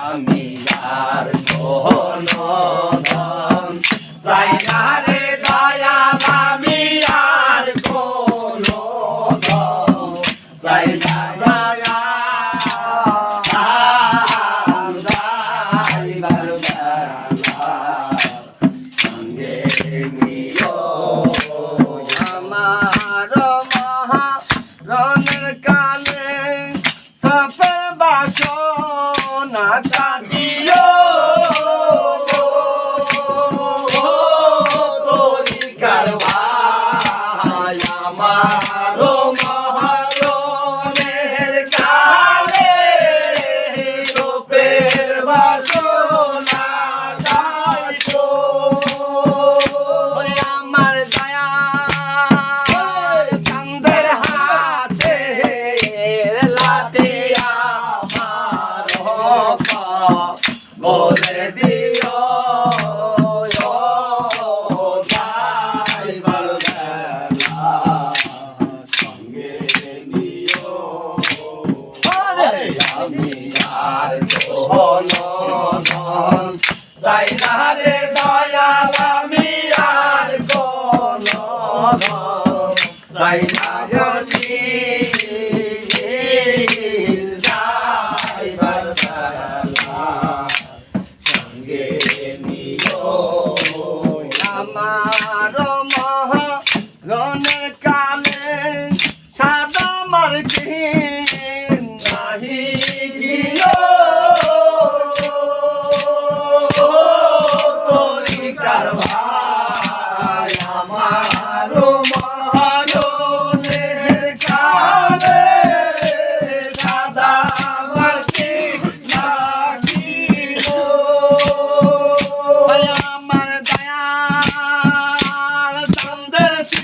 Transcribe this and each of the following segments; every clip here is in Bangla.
আমি আর কোনো চাই না রে দয়া মহা রনের কালে અમારો তাই না রে দয়াল আমি আর কোন তাই না যাইবার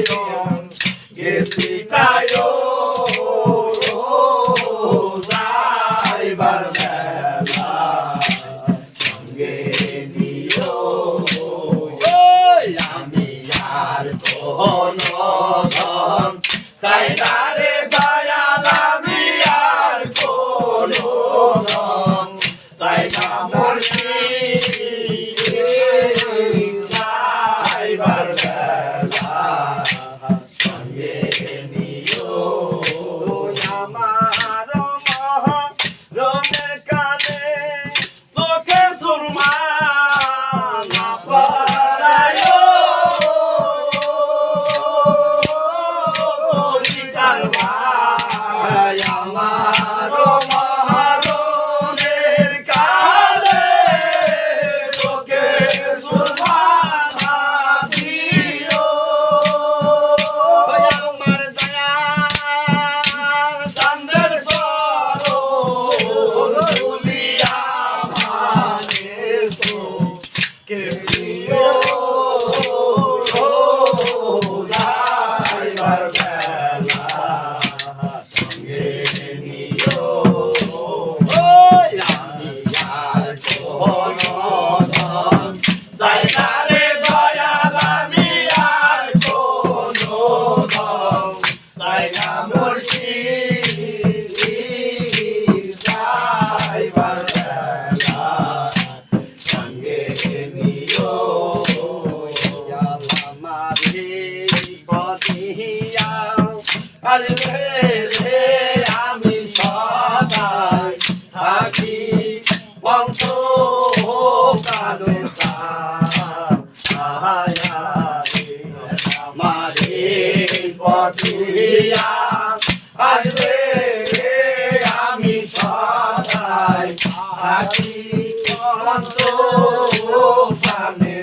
Zion, gesti tayo rozai barbela, sange niyo, yami yar kono, tai dare bar. আমি সদাই থাকি বংশ কালো কামরে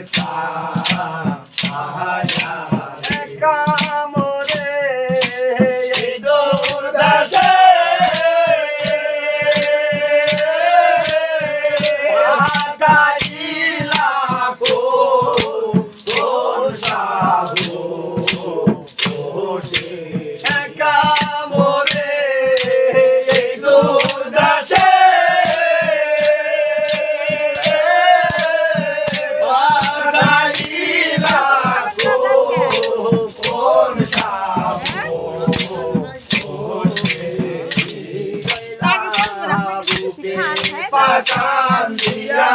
Pasandia